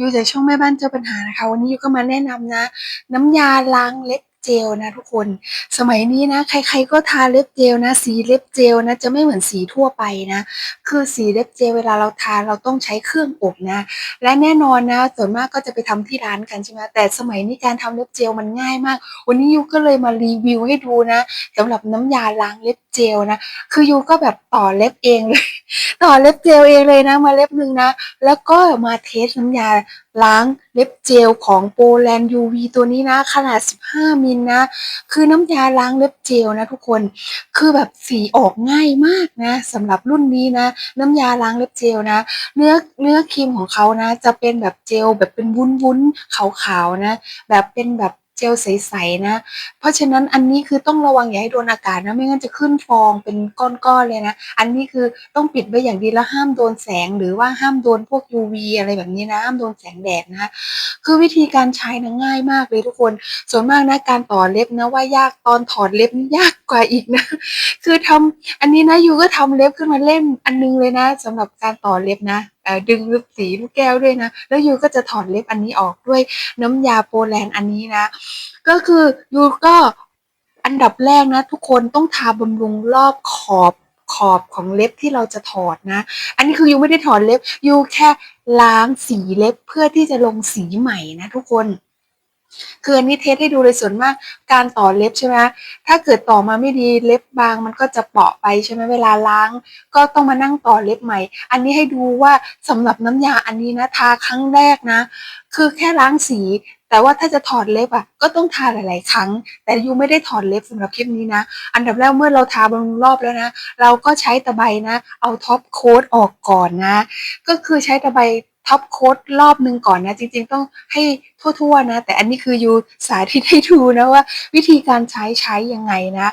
อยู่จากช่องแม่บ้านเจอปัญหานะคะ วันนี้ยูก็มาแนะนำนะ น้ำยาล้างเล็บเจลนะทุกคน สมัยนี้นะ ใครๆก็ทาเล็บเจลนะ สีเล็บเจลนะ จะไม่เหมือนสีทั่วไปนะ คือสีเล็บเจลเวลาเราทาเราต้องใช้เครื่องอบนะ และแน่นอนนะ ส่วนมากก็จะไปทำที่ร้านกันใช่ไหมแต่สมัยนี้การทำเล็บเจลมันง่ายมาก วันนี้ยูก็เลยมารีวิวให้ดูนะสำหรับน้ำยาล้างเล็บเจลนะ คือยูก็แบบต่อเล็บเองเลย ต่อเล็บเจลเองเลยนะ มาเล็บหนึ่งนะ แล้วก็มาเทสน้ำยาล้างเล็บเจลของโปแลนด์ UV ตัวนี้นะ ขนาด 15 มิลนะ คือน้ำยาล้างเล็บเจลนะทุกคน คือแบบสีออกง่ายมากนะสำหรับรุ่นนี้นะ น้ำยาล้างเล็บเจลนะ เนื้อเนื้อครีมของเขานะ จะเป็นแบบเจลแบบเป็นวุ้นๆขาวๆนะ แบบเป็นแบบ เจลใสๆนะ เพราะฉะนั้นอันนี้คือต้องระวังอย่าให้โดนอากาศนะไม่งั้นจะขึ้นฟองเป็นก้อนๆเลยนะ อันนี้คือต้องปิดไว้อย่างดีแล้วห้ามโดนแสงหรือว่าห้ามโดนพวก UV อะไรแบบนี้นะห้ามโดนแสงแดดนะคือวิธีการใช้นะง่ายมากเลยทุกคน ส่วนมากนะการต่อเล็บนะว่ายากตอนถอดเล็บนี่ยากกว่าอีกนะ คือทำอันนี้นะยูก็ทำเล็บขึ้นมาเล่มอันนึงเลยนะสำหรับการต่อเล็บนะดึงลูกสีลูกแก้วด้วยนะ แล้วยูก็จะถอดเล็บอันนี้ออกด้วยน้ำยาโปแลนด์อันนี้นะ ก็คือยูก็อันดับแรกนะ ทุกคนต้องทาบำรุงรอบขอบขอบของเล็บที่เราจะถอดนะ อันนี้คือยูไม่ได้ถอดเล็บยูแค่ล้างสีเล็บเพื่อที่จะลงสีใหม่นะทุกคน คืออันนี้เทสให้ดูเลยส่วนมากการต่อเล็บใช่ไหมถ้าเกิดต่อมาไม่ดีเล็บบางมันก็จะเปาะไปใช่ไหมเวลาล้าง ก็ต้องมานั่งต่อเล็บใหม่ อันนี้ให้ดูว่าสำหรับน้ำยาอันนี้นะทาครั้งแรกนะ คือแค่ล้างสี แต่ว่าถ้าจะถอดเล็บอะก็ต้องทาหลาย ๆ ครั้ง แต่ยูไม่ได้ถอดเล็บสำหรับคลิปนี้นะ อันดับแรกเมื่อเราทาบำรุงรอบแล้วนะ เราก็ใช้ตะไบนะ เอาท็อปโค้ดออกก่อนนะ ก็คือใช้ตะไบ ท็อปโค้ดรอบหนึ่งก่อนนะ จริงๆต้องให้ทั่วๆนะ แต่อันนี้คือยูสาธิตให้ดูนะว่า วิธีการใช้ใช้ยังไงนะ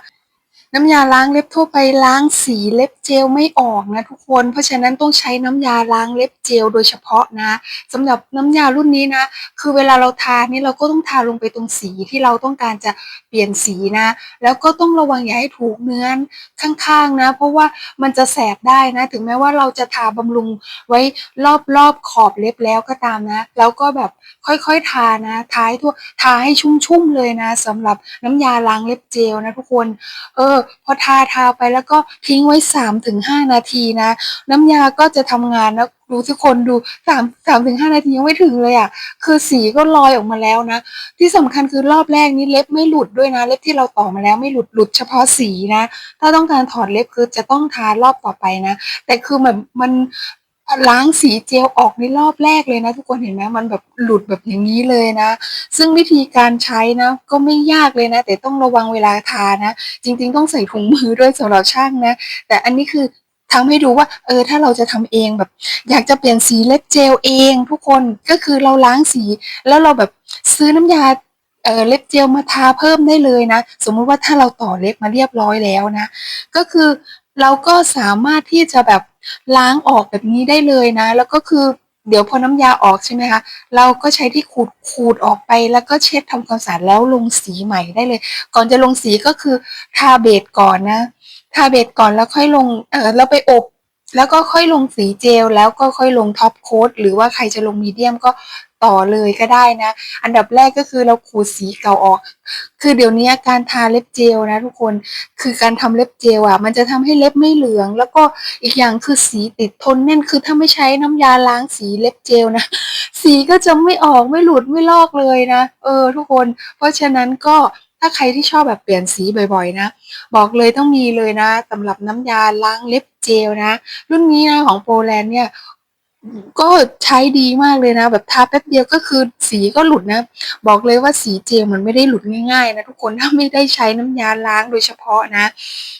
น้ำยาล้างเล็บทั่วไปล้างสีเล็บเจลไม่ออกนะทุกคน เพราะฉะนั้นต้องใช้น้ำยาล้างเล็บเจลโดยเฉพาะนะสำหรับน้ำยารุ่นนี้นะ คือเวลาเราทานี่เราก็ต้องทาลงไปตรงสีที่เราต้องการจะเปลี่ยนสีนะ แล้วก็ต้องระวังอย่าให้ถูกเนื้อข้างๆนะ เพราะว่ามันจะแสบได้นะ ถึงแม้ว่าเราจะทาบำรุงไว้รอบๆขอบเล็บแล้วก็ตามนะ แล้วก็แบบค่อยๆทานะทาให้ทั่วทาให้ชุ่มๆเลยนะสำหรับน้ำยาล้างเล็บเจลนะทุกคนเออพอทาทาไปแล้วก็ทิ้งไว้สามถึงห้านาทีนะ น้ำยาก็จะทำงานนะดูทุกคนดูสามสามถึงห้านาทียังไม่ถึงเลยอะ คือสีก็ลอยออกมาแล้วนะ ที่สำคัญคือรอบแรกนี้เล็บไม่หลุดด้วยนะ เล็บที่เราต่อมาแล้วไม่หลุดหลุดเฉพาะสีนะ ถ้าต้องการถอดเล็บคือจะต้องทารอบต่อไปนะ แต่คือแบบมัน ล้างสีเจลออกในรอบแรกเลยนะ ทุกคนเห็นไหมมันแบบหลุดแบบอย่างนี้เลยนะ ซึ่งวิธีการใช้นะ ก็ไม่ยากเลยนะ แต่ต้องระวังเวลาทานะ จริง ๆ ต้องใส่ถุงมือด้วยสำหรับช่างนะ แต่อันนี้คือทำให้ดูว่าเออถ้าเราจะทำเองแบบ อยากจะเปลี่ยนสีเล็บเจลเอง ทุกคนก็คือเราล้างสี แล้วเราแบบซื้อน้ำยาเออเล็บเจลมาทาเพิ่มได้เลยนะ สมมุติว่าถ้าเราต่อเล็บมาเรียบร้อยแล้วนะ ก็คือเราก็สามารถที่จะแบบ ล้างออกแบบนี้ได้เลยนะ แล้วก็คือเดี๋ยวพอน้ำยาออกใช่ไหมคะเราก็ใช้ที่ขูดขูดออกไปแล้วก็เช็ดทำความสะอาดแล้วลงสีใหม่ได้เลย ก่อนจะลงสีก็คือทาเบสก่อนนะทาเบสก่อนแล้วค่อยลงเออแล้วไปอบ แล้วก็ค่อยลงสีเจลแล้วก็ค่อยลงท็อปโค้ดหรือว่าใครจะลงมีเดียมก็ต่อเลยก็ได้นะ อันดับแรกก็คือเราขูดสีเก่าออก คือเดี๋ยวนี้การทาเล็บเจลนะทุกคน คือการทำเล็บเจลอะ มันจะทำให้เล็บไม่เหลือง แล้วก็อีกอย่างคือสีติดทนแน่น คือถ้าไม่ใช้น้ำยาล้างสีเล็บเจลนะ สีก็จะไม่ออกไม่หลุดไม่ลอกเลยนะ เออ ทุกคน เพราะฉะนั้นก็ ถ้าใครที่ชอบแบบเปลี่ยนสีบ่อยๆ นะ บอกเลยต้องมีเลยนะสำหรับน้ำยาล้างเล็บเจลนะ รุ่นนี้นะของโปแลนด์เนี่ยก็ใช้ดีมากเลยนะ แบบทาแป๊บเดียวก็คือสีก็หลุดนะ บอกเลยว่าสีเจลมันไม่ได้หลุดง่ายๆนะทุกคนถ้าไม่ได้ใช้น้ำยาล้างโดยเฉพาะนะ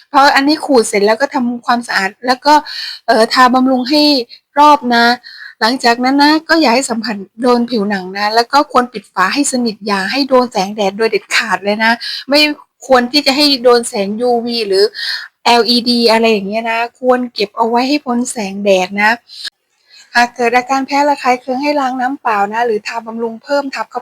เพราะอันนี้ขูดเสร็จแล้วก็ทำความสะอาด แล้วก็เออทาบำรุงให้รอบนะ หลังจากนั้นนะก็อย่าให้สัมผัสโดนผิวหนังนะ แล้วก็ควรปิดฝาให้สนิทอย่าให้โดนแสงแดดโดยเด็ดขาดเลยนะ ไม่ควรที่จะให้โดนแสง UV หรือ LED อะไรอย่างเงี้ยนะ ควรเก็บเอาไว้ให้พ้นแสงแดดนะ หากเกิดอาการแพ้ระคายเคืองให้ล้างน้ำเปล่านะ หรือทาบำรุงเพิ่มทับเข้า